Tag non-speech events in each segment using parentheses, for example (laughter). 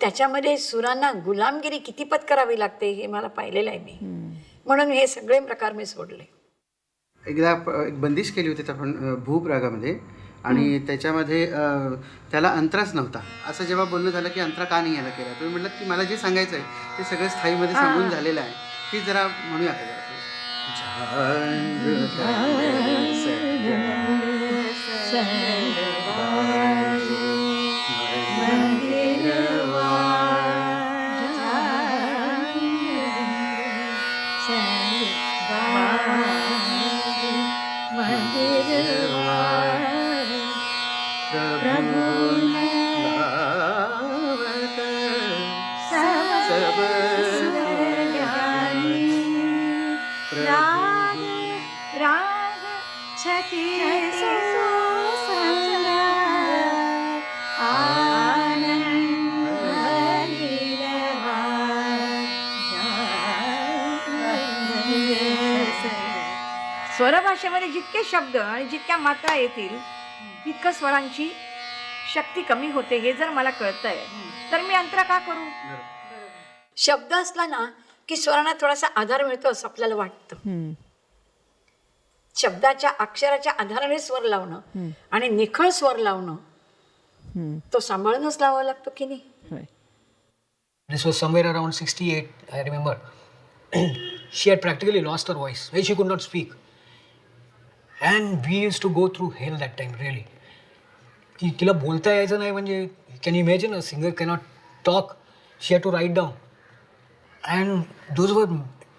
त्याच्यामध्ये सुरांना गुलामगिरी किती पत्करावी लागते हे मला पाहिलेलं आहे मी म्हणून हे सगळे प्रकार मी सोडले एकदा एक बंदिश केली होती आपण भूप रागामध्ये आणि त्याच्यामध्ये त्याला अंतराच नव्हता असं जेव्हा बोलणं झालं की अंतरा का नाही यायला केला तुम्ही म्हटलं की मला जे सांगायचं आहे ते सगळं स्थायीमध्ये सांगून झालेलं आहे ती जरा म्हणूया का जरा थोडंसं? स्वरभाषेमध्ये जितके शब्द आणि जितक्या मात्रा येतील तितकं स्वरांची शक्ती कमी होते हे जर मला कळतंय तर मी अंतरा का करू? शब्द असला ना की स्वरांना थोडासा आधार मिळतो असं आपल्याला वाटतं. शब्दाच्या अक्षराच्या आधाराने स्वर लावणं आणि निखळ स्वर लावणं तो सांभाळूनच लावावा लागतो की नाही? This was somewhere around 68, I remember. (clears throat) she had practically lost her voice. She could not speak. And we used to go through hell that time, really. ती तिला बोलता यायचं नाही म्हणजे can imagine a singer cannot talk she had to write down and those were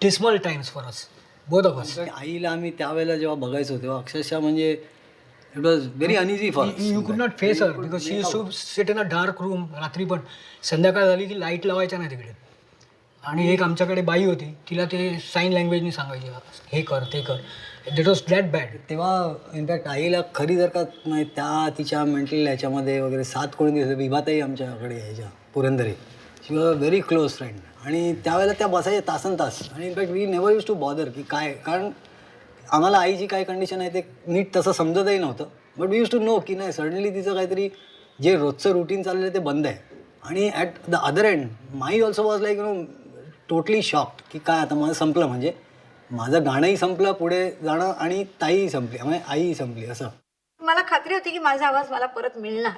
dismal times for us both of us आईला आम्ही त्यावेळेला जेव्हा बघायचो तेव्हा अक्षरशः म्हणजे it was very uneasy for you could not face her because she to sit in a dark room रात्री पण. संध्याकाळ झाली की लाइट लावायच्या नाही तिकडे. आणि एक आमच्याकडे बाई होती तिला ते साईन लँग्वेजनी सांगायचे हे कर ते कर. देट वॉज दॅट बॅड तेव्हा इनफॅक्ट आईला खरी जर का नाही त्या तिच्या मेंटल याच्यामध्ये वगैरे सात कोणी दिवस विभाताई आमच्याकडे यायच्या Purandare. She was a very close friend आणि त्यावेळेला त्या बसायच्या तासन तास. आणि in fact we never use to bother की काय कारण आम्हाला आईची काय कंडिशन आहे ते नीट तसं समजतही नव्हतं. But we use to know की नाही सडनली तिचं काहीतरी जे रोजचं रुटीन चाललेलं आहे ते बंद आहे. आणि ॲट द अदर एंड माई also was like you know totally shocked की काय आता माझं संपलं म्हणजे. माझं गाणंही संपलं पुढे जाणं आणि ताईही संपली म्हणजे आईही संपली असं. मला खात्री होती की माझा आवाज मला परत मिळणार.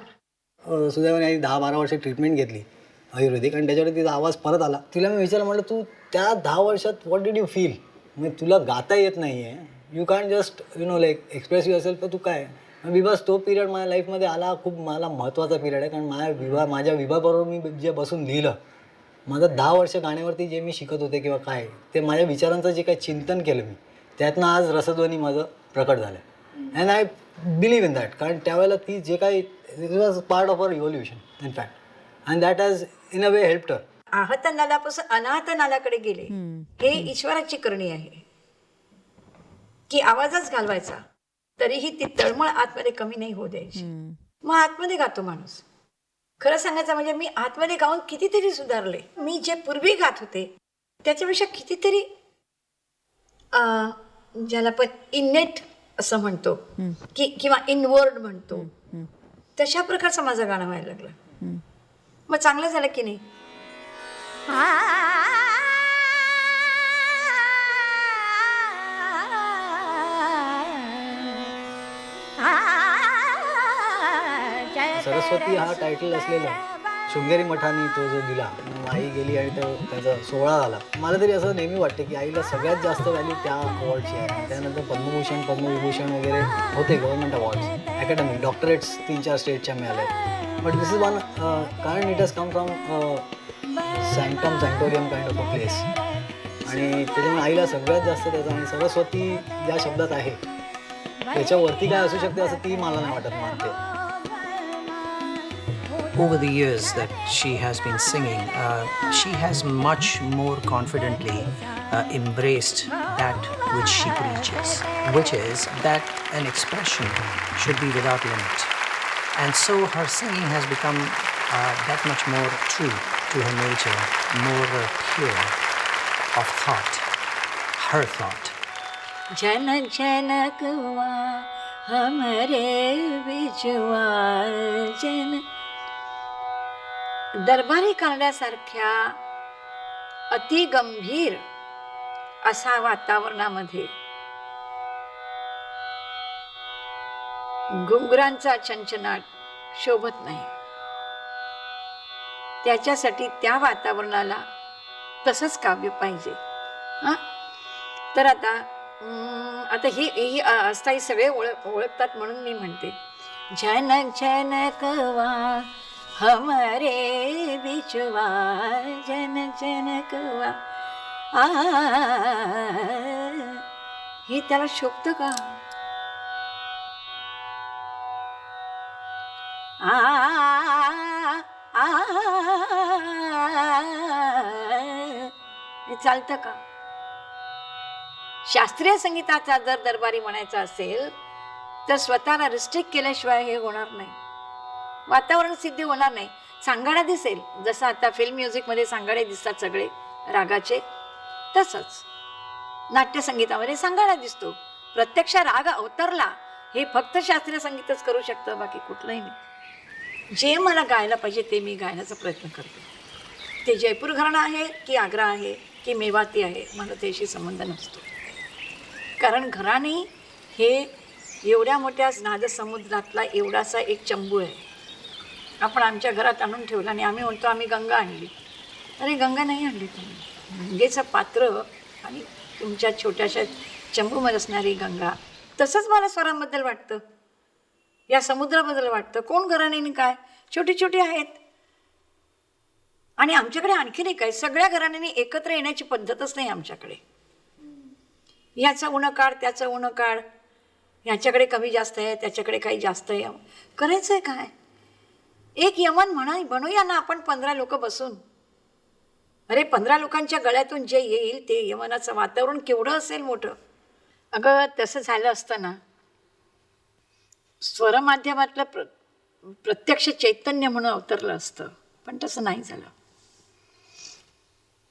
अं, सुदैवाने आई दहा बारा वर्ष ट्रीटमेंट घेतली आयुर्वेदिक आणि त्याच्यावर तिचा आवाज परत आला. तिला मी विचारलं म्हटलं तू त्या दहा वर्षात व्हॉट डिड यू फील म्हणजे तुला गाता येत नाही आहे you can just you know like express you असेल तर तू काय? विवास तो पिरियड माझ्या लाईफमध्ये आला खूप मला महत्त्वाचा पिरियड आहे कारण माझ्या विवाह माझ्या विवाहाबरोबर मी जे बसून लिहिलं माझं दहा वर्ष गाण्यावरती जे मी शिकत होते किंवा काय ते माझ्या विचारांचं जे काही चिंतन केलं मी त्यातनं आज रसध्वनी माझं प्रकट झालं. And I believe in that कारण त्यावेळेला ती जे काही it was part of our evolution in fact and that has in a way helped her आहत नालापासून अनाहत नालाकडे गेले हे ईश्वराची करणी आहे. की आवाजच घालवायचा तरीही ती तळमळ आतमध्ये कमी नाही होऊ द्यायची. मग आतमध्ये गातो माणूस. खरं सांगायचं म्हणजे मी आतमध्ये गाऊन कितीतरी सुधारले. मी जे पूर्वी गात होते त्याच्यापेक्षा कितीतरी अं, ज्याला पण इनेट असं म्हणतो की किंवा इनवर्ड म्हणतो तशा प्रकारचं माझं गाणं व्हायला लागलं. मग चांगलं झालं की नाही? सरस्वती हा टायटल असलेला शृंगेरी मठाने तो जो दिला. आई गेली आणि तो त्याचा सोहळा झाला मला तरी असं नेहमी वाटते की आईला सगळ्यात जास्त व्हॅल्यू त्या अवॉर्डची आहे. त्यानंतर पद्मभूषण पद्मविभूषण वगैरे होते गव्हर्नमेंट अवॉर्ड्स अकॅडमिक डॉक्टरेट्स तीन चार स्टेटच्या मिळाल्या बट दिस इज वन कारण it has come from सँटम sanatorium kind of a place आणि त्याच्यामुळे आईला सगळ्यात जास्त त्याचा आणि सरस्वती ज्या शब्दात आहे त्याच्यावरती काय असू शकते असं ती मला नाही वाटत मानते. over the years that she has been singing, uh, she has much more confidently uh, embraced that which she preaches, which is that an expression should be without limit. And so her singing has become uh, that much more true to her nature, more uh, pure of thought, her thought. जन जनकवा हमरे बिजुआ जन दरबारी करण्यासारख्या अति गंभीर असा वातावरणामध्ये घुंगरांचा चंचनाट शोभत नाही. त्याच्यासाठी त्या वातावरणाला तसंच काव्य पाहिजे. तर आता आता ही ही अस्थायी सगळे ओळख ओळखतात म्हणून मी म्हणते. जनक जनक वा हमारे बिचवा जन जन वा आ हे त्याला शोभतं का? आ हे चालतं का? शास्त्रीय संगीताचा जर दरबारी म्हणायचा असेल तर स्वतःला रिस्ट्रिक्ट केल्याशिवाय हे होणार नाही. वातावरण सिद्धी होणार नाही. सांगाडा दिसेल. जसं आता फिल्म म्युझिकमध्ये सांगाडे दिसतात सगळे रागाचे तसंच. नाट्यसंगीतामध्ये सांगाडा दिसतो. प्रत्यक्ष राग अवतरला हे फक्त शास्त्रीय संगीतच करू शकतं बाकी कुठलंही नाही. जे मला गायला पाहिजे ते मी गायण्याचा प्रयत्न करते. ते जयपूर घराणं आहे की आग्रा आहे की मेवाती आहे मला त्याशी संबंध नसतो. कारण घराणे हे एवढ्या मोठ्या नादसमुद्रातला एवढासा एक चंबू आहे. आपण आमच्या घरात आणून ठेवला आणि आम्ही म्हणतो आम्ही गंगा आणली. अरे गंगा नाही आणली तुम्ही. गंगेचं पात्र आणि तुमच्या छोट्याशा चंबूमध्ये असणारी गंगा. तसंच मला स्वरांबद्दल वाटतं. या समुद्राबद्दल वाटतं. कोण घराण्याने काय? छोटी छोटी आहेत. आणि आमच्याकडे आणखीन एक आहे. सगळ्या घराण्यांनी एकत्र येण्याची पद्धतच नाही आमच्याकडे. याचा उणं काढ त्याचं उणं काढ ह्याच्याकडे कमी जास्त आहे त्याच्याकडे काही जास्त आहे. करायचं आहे काय? एक यमन म्हणा बनूया ना आपण पंधरा लोक बसून. अरे पंधरा लोकांच्या गळ्यातून जे येईल ते यमनाचं वातावरण केवढं असेल मोठं? अगं तसं झालं असतं ना. स्वरमाध्यमातलं प्र प्रत्यक्ष चैतन्य म्हणून अवतरलं असतं पण तसं नाही झालं.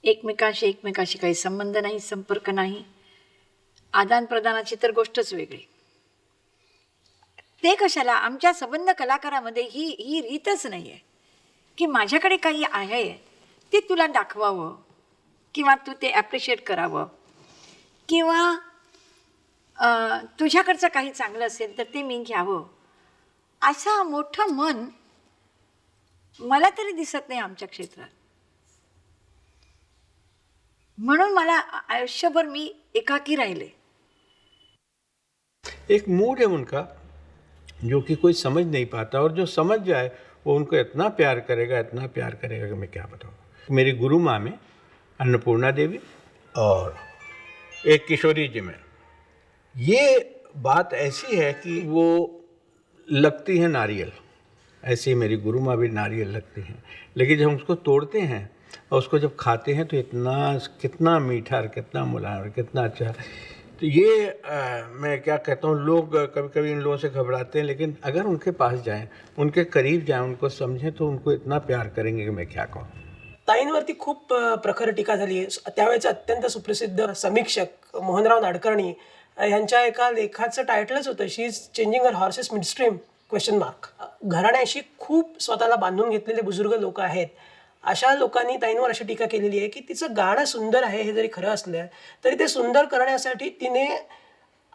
एकमेकाशी एकमेकाशी काही संबंध नाही संपर्क नाही. आदानप्रदानाची तर गोष्टच वेगळी. ते कशाला? आमच्या संबंध कलाकारामध्ये ही ही रीतच नाही आहे की माझ्याकडे काही आहे ते तुला दाखवावं किंवा तू ते ॲप्रिशिएट करावं किंवा तुझ्याकडचं काही चांगलं असेल तर ते मी घ्यावं. असं मोठं मन मला तरी दिसत नाही आमच्या क्षेत्रात. म्हणून मला आयुष्यभर मी एकाकी राहिले. एक मूड आहे म्हणून का? जो कि कोई समझ नहीं पाता और जो समझ जाए, वो उनको इतना प्यार करेगा, इतना प्यार करेगा कि मैं क्या बताऊँ। मेरी गुरु माँ में अन्नपूर्णा देवी और एक किशोरी जी में। ये बात ऐसी है कि वो लगती है नारियल। ऐसे ही मेरी गुरु माँ भी नारियल लगती हैं। लेकिन जब हम उसको तोड़ते हैं और उसको जब खाते हैं तो इतना, कितना मीठा और कितना मुलायम और कितना अच्छा। तो ये आ, मैं क्या कहता हूँ लोग कभी कभी इन लोगों से घबराते हैं लेकिन अगर उनके पास जाएं उनके करीब जाएं उनको समझें तो उनको इतना प्यार करेंगे कि मैं क्या कहूँ। ताईंवरती खूप प्रखर टीका झाली आहे. त्यावेळेचे अत्यंत सुप्रसिद्ध समीक्षक मोहनराव नाडकर्णी यांच्या एका लेखाचं टायटलच होतं she is changing her horses midstream question mark घराण्याशी खूप स्वतःला बांधून घेतलेले बुजुर्ग लोक आहेत. अशा लोकांनी ताईंवर अशी टीका केलेली आहे की तिचं गाणं सुंदर आहे हे जरी खरं असलं तरी ते सुंदर करण्यासाठी तिने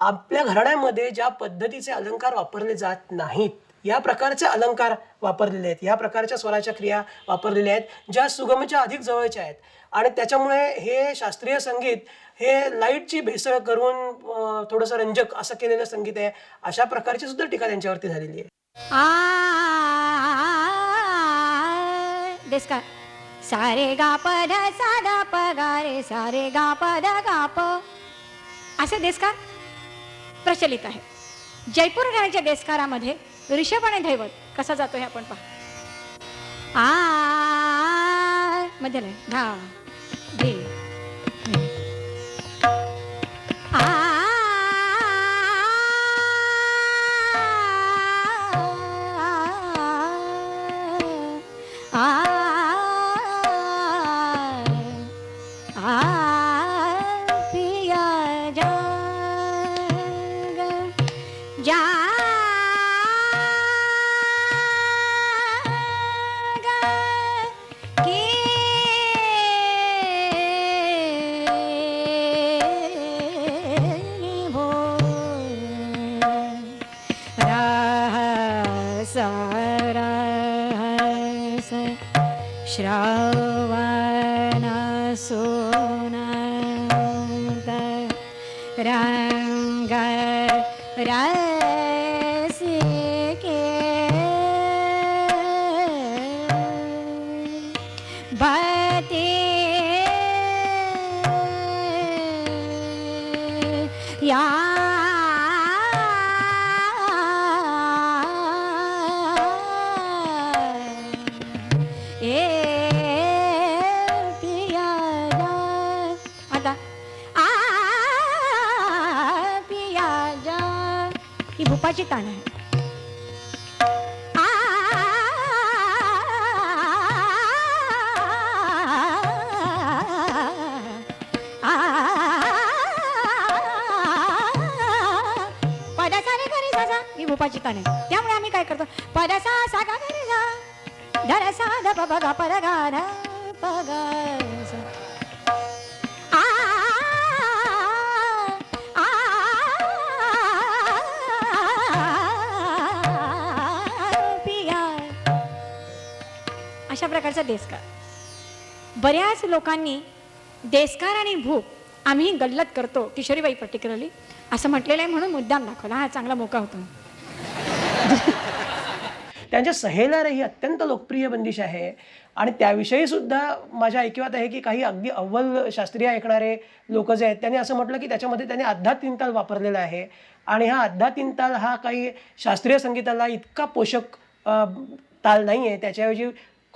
आपल्या घराण्यामध्ये ज्या पद्धतीचे अलंकार वापरले जात नाहीत या प्रकारचे अलंकार वापरलेले आहेत या प्रकारच्या स्वराच्या क्रिया वापरलेल्या आहेत ज्या सुगमच्या अधिक जवळच्या आहेत आणि त्याच्यामुळे हे शास्त्रीय संगीत हे लाईटची भेसळ करून थोडंसं रंजक असं केलेलं संगीत आहे अशा प्रकारची सुद्धा टीका त्यांच्यावरती झालेली आहे आ देसका सारे गा पद साधा प गा रे सारे गा पद गाप. असे देसकार प्रचलित आहे. जयपूर घराच्या देसकारामध्ये ऋषभ आणि दैवत कसा जातो हे आपण पहा. आ मध्ये नाही धा. या देसकार. बऱ्याच लोकांनी देसकार आणि भूक आम्ही गल्लत करतो किशोरीबाई पर्टिक्युलरली असं म्हटलेलं आहे म्हणून मुद्दाम दाखवला. हा चांगला मोका होतो. त्यांच्या सहेलार ही अत्यंत लोकप्रिय बंदिश आहे. आणि त्याविषयी सुद्धा माझ्या ऐकिवात आहे की काही अगदी अव्वल शास्त्रीय ऐकणारे लोक जे आहेत त्यांनी असं म्हटलं की त्याच्यामध्ये त्यांनी अध्धा तीन ताल वापरलेला आहे. आणि हा अध्धा तीन ताल हा काही शास्त्रीय संगीताला इतका पोषक ताल नाही आहे त्याच्याऐवजी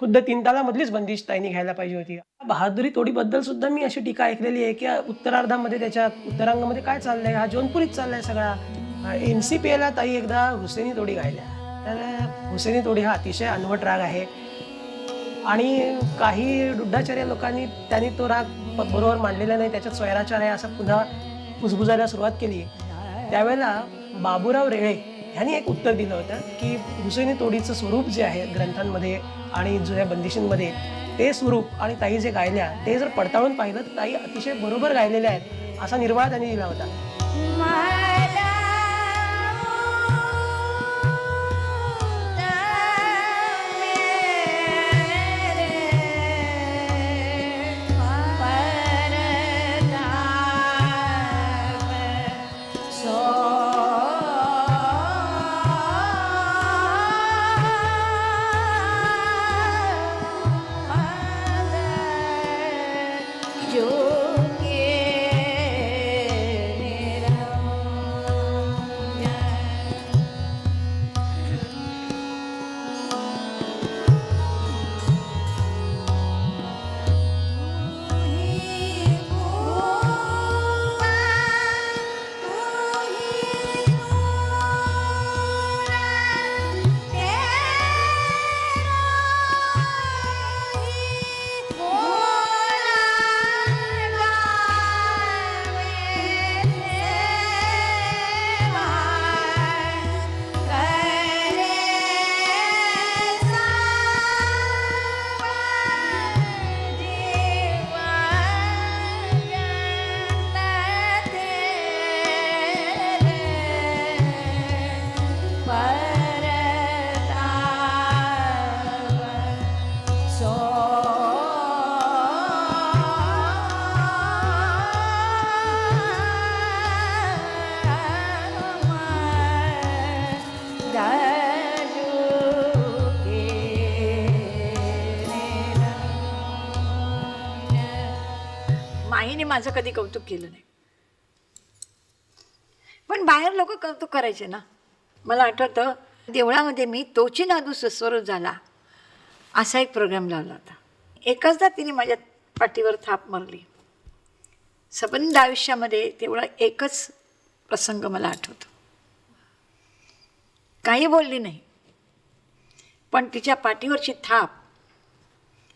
खुद्द तीन तालामधलीच बंदिश त्यांनी घ्यायला पाहिजे होती. बहादुरी तोडीबद्दल सुद्धा मी अशी टीका ऐकलेली आहे की उत्तरार्धामध्ये त्याच्या उत्तरांगामध्ये काय चाललंय? हा जोनपुरीच चाललाय सगळा. एन सी पी एला ताई एकदा हुसेनी तोडी गायल्या तर हुसेनी तोडी हा अतिशय अनवट राग आहे. आणि काही डुड्डाचार्य लोकांनी त्यांनी तो राग बरोबर मांडलेला नाही. त्याच्यात स्वैराचार आहे असं पुन्हा कुजबुजायला सुरुवात केली. त्यावेळेला बाबूराव रेळे ह्यांनी एक उत्तर दिलं होतं की हुसेनी तोडीचं स्वरूप जे आहे ग्रंथांमध्ये आणि जुन्या बंदिशींमध्ये ते स्वरूप आणि ताई जे गायल्या ते जर पडताळून पाहिलं तर ताई अतिशय बरोबर गायलेल्या आहेत असा निर्वाळ त्यांनी दिला होता. माझं कधी कौतुक केलं नाही. पण बाहेर लोक कौतुक करायचे ना. मला आठवतं देवळामध्ये मी तोची नादू सुस्वरूप झाला. असा एक प्रोग्राम लावला होता. एकचदा तिने माझ्या पाठीवर थाप मारली. सबंध आयुष्यामध्ये तेवढा एकच प्रसंग मला आठवतो. काही बोलली नाही. पण तिच्या पाठीवरची थाप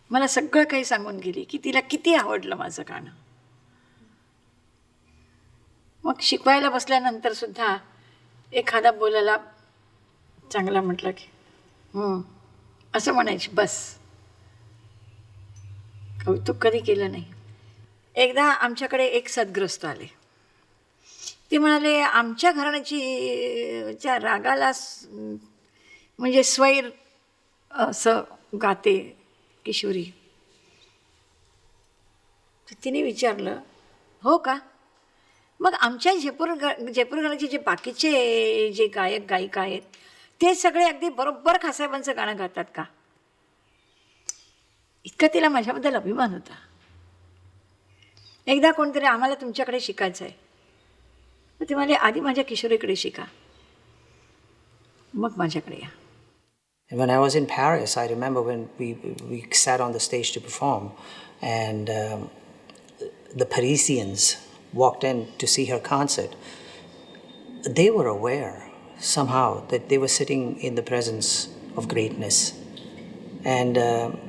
मला सगळं काही सांगून गेली की तिला किती आवडलं माझं गाणं. मग शिकवायला बसल्यानंतर सुद्धा एखादा बोलायला चांगला म्हटलं की असं म्हणायची बस. कौतुक कधी केलं नाही. एकदा आमच्याकडे एक सद्ग्रस्त आले. ते म्हणाले आमच्या घराण्याची च्या रागाला म्हणजे स्वैर असं गाते किशोरी. तर तिने विचारलं हो का? मग आमच्या जयपूर ग जयपूर घराचे जे बाकीचे जे गायक गायिका आहेत ते सगळे अगदी बरोबर खासाहेबांचं गाणं गातात का? इतका तिला माझ्याबद्दल अभिमान होता. एकदा कोणतरी आम्हाला तुमच्याकडे शिकायचं आहे. मग ते म्हणाले आधी माझ्या किशोरीकडे शिका. मग माझ्याकडे या. And when I was in Paris, I remember when we, we sat on the stage to perform, and um, the Parisians walked in to see her concert. They were aware somehow that they were sitting in the presence of greatness. And um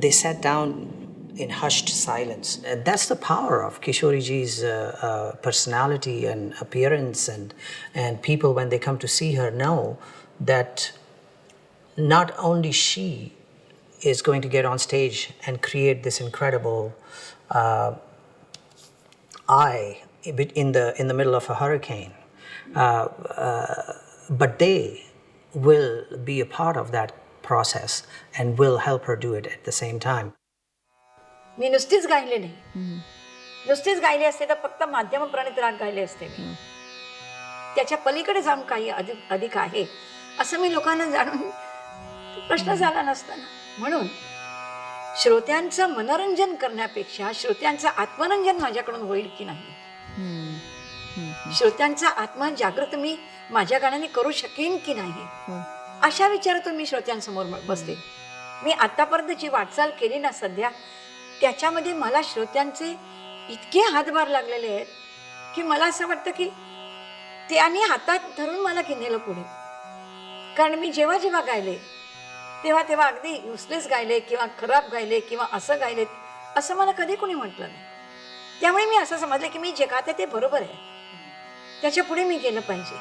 they sat down in hushed silence. And that's the power of Kishori ji's uh, uh, personality and appearance, and, and people, when they come to see her, know that not only she is going to get on stage and create this incredible uh, eye in the in the middle of a hurricane, uh, uh, but they will be a part of that process and will help her do it at the same time. मी नुसतीच गायले नाही नुसतीच गायले असते तर फक्त माध्यम प्रणित राग गायले असते मी त्याच्या पलीकडे जाऊन काही अधिक अधिक आहे असं मी लोकांना जाणून प्रश्न झाला नसताना म्हणून श्रोत्यांचं मनोरंजन करण्यापेक्षा श्रोत्यांचं आत्मरंजन माझ्याकडून होईल की नाही? श्रोत्यांचा आत्मा जागृत मी माझ्या गाण्याने करू शकेन की नाही? अशा विचारातून मी श्रोत्यांसमोर बसते. मी आतापर्यंत जी वाटचाल केली ना सध्या त्याच्यामध्ये मला श्रोत्यांचे इतके हातभार लागलेले आहेत की मला असं वाटतं की त्यांनी हातात धरून मला घेणेलं पुढे. कारण मी जेव्हा जेव्हा गायले तेव्हा तेव्हा अगदी युसलेस गायले किंवा खराब गायले किंवा असं गायले. असं मला कधी कोणी म्हटलं नाही. त्यामुळे मी असं समजलं की मी जे गाते ते बरोबर आहे. त्याच्या पुढे मी गेलं पाहिजे.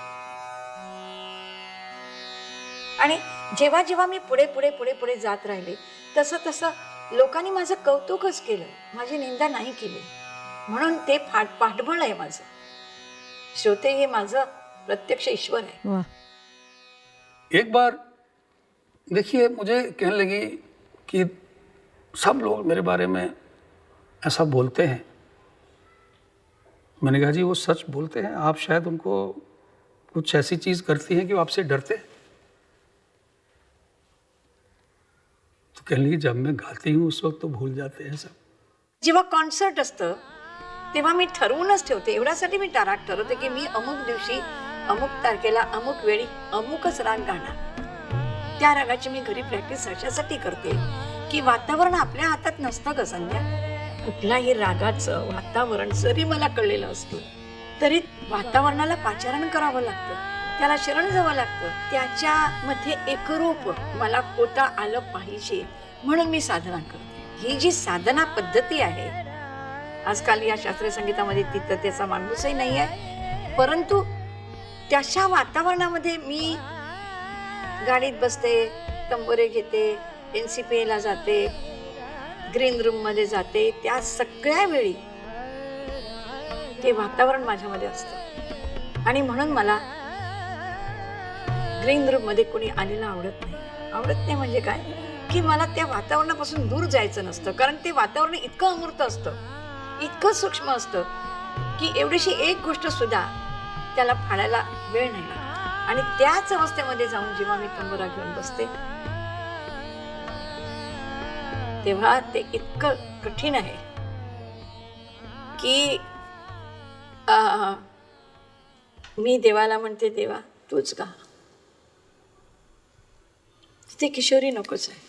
आणि जेव्हा जेव्हा मी पुढे पुढे पुढे पुढे जात राहिले तसं तसं लोकांनी माझं कौतुकच केलं. माझी निंदा नाही केली. म्हणून ते फाट पाठबळ आहे माझं. श्रोते हे माझं प्रत्यक्ष ईश्वर आहे. एक बार देखिए, मुझे कहने लगी कि सब लोग मेरे बारे में ऐसा बोलते हैं। मैंने कहा, जी, वो सच बोलते हैं। आप शायद उनको कुछ ऐसी चीज़ करती हैं कि वो आपसे डरते हैं। तो कहने लगी, जब मैं गाती हूँ, उस वक्त तो भूल जाते हैं सब। जेव्हा कॉन्सर्ट असतं, तेव्हा मी ठरवूनच ठेवते. एवढ्यासाठी मी टाराट ठरवते की मी अमुक दिवशी, अमुक तारखेला, अमुक वेळी अमुकच राग गाणार. त्या रागाची मी घरी प्रॅक्टिस अशासाठी करते की वातावरण आपल्या हातात नसतं ग संध्या. कुठल्याही रागाचं वातावरण जरी मला कळलेलं असतं तरी वातावरणाला पाचारण करावं लागतं. त्याला शरण जावं लागतं. त्याच्यामध्ये एकरूप मला होता आलं पाहिजे म्हणून मी साधना करते. ही जी साधना पद्धती आहे आजकाल या शास्त्रीय संगीतामध्ये तिथं त्याचा माणूसही नाही आहे परंतु त्याच्या वातावरणामध्ये मी गाडीत बसते तंबोरे घेते एन सी पी एला जाते ग्रीन रूममध्ये जाते. त्या सगळ्या वेळी ते वातावरण माझ्यामध्ये असतं. आणि म्हणून मला ग्रीन रूममध्ये कोणी आलेलं आवडत नाही. आवडत नाही म्हणजे काय? की मला त्या वातावरणापासून दूर जायचं नसतं. कारण ते वातावरण इतकं अमूर्त असतं इतकं सूक्ष्म असतं की एवढीशी एक गोष्ट सुद्धा त्याला फाडायला वेळ नाही लागत. आणि त्याच अवस्थेमध्ये जाऊन जेव्हा मी तंबोरा घेऊन बसते तेव्हा ते इतकं कठीण आहे की आ, मी देवाला म्हणते देवा तूच गा. ते किशोरी नकोच आहे.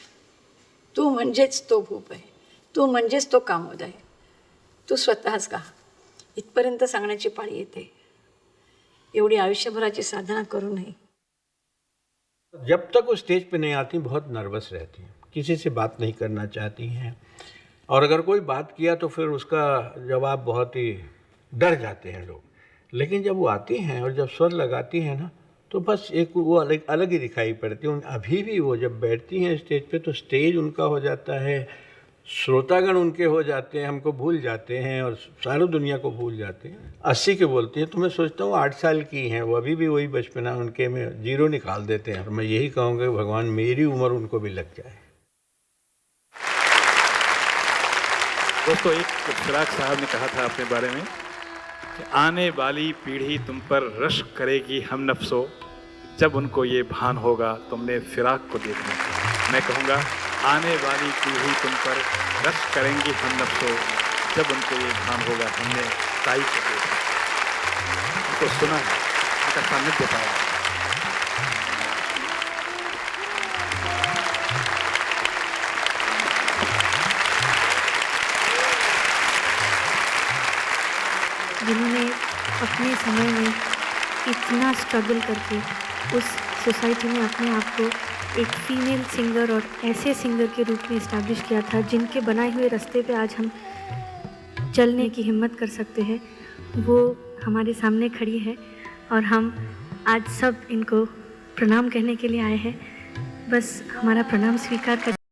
तू म्हणजेच तो भूप आहे. तू म्हणजेच तो कामोद आहे. तू स्वतःच गा. इथपर्यंत सांगण्याची पाळी येते. एवढी आयुष्यभराची साधना करू नये. जब तक वो स्टेज पे नहीं आती, बहुत नर्वस रहती हैं। किसी से बात नहीं करना चाहती हैं। और अगर कोई बात किया तो फिर उसका जवाब बहुत ही डर जाते हैं लोग। लेकिन जब वो आती हैं और जब स्वर लगाती हैं ना तो बस एक वो अलग अलग ही दिखाई पड़ती है। अभी भी वो जब बैठती हैं स्टेज पे तो स्टेज उनका हो जाता है। श्रोतागण उनके हो जाते हैं, हमको भूल जाते हैं और सारी दुनिया को भूल जाते हैं। अस्सी के बोलते हैं तो मैं सोचता हूँ आठ साल की हैं, वो अभी भी वही बचपना उनके में ज़ीरो निकाल देते हैं। और मैं यही कहूँगा कि भगवान मेरी उम्र उनको भी लग जाए। दोस्तों, एक चिराग साहब ने कहा था अपने बारे में कि आने वाली पीढ़ी तुम पर रश करेगी हम नफ्सो। जब उनको ये भान होगा, तुमने फिराक को देखना। मैं कहूँगा आने वाली पीढ़ी तुम पर रश करेंगी हम नफ्सो जब उनको ये भान होगा, हमने ताई को देखा उनको सुना है, उनका सानिध्य पाया जिन्होंने अपने समय में इतना स्ट्रगल करके उस सोसाइटी में अपने आप को एक फीमेल सिंगर और ऐसे सिंगर के रूप में इस्टेब्लिश किया था, जिनके बनाए हुए रास्ते पे आज हम चलने की हिम्मत कर सकते हैं। वो हमारे सामने खड़ी है और हम आज सब इनको प्रणाम कहने के लिए आए हैं। बस हमारा प्रणाम स्वीकार कर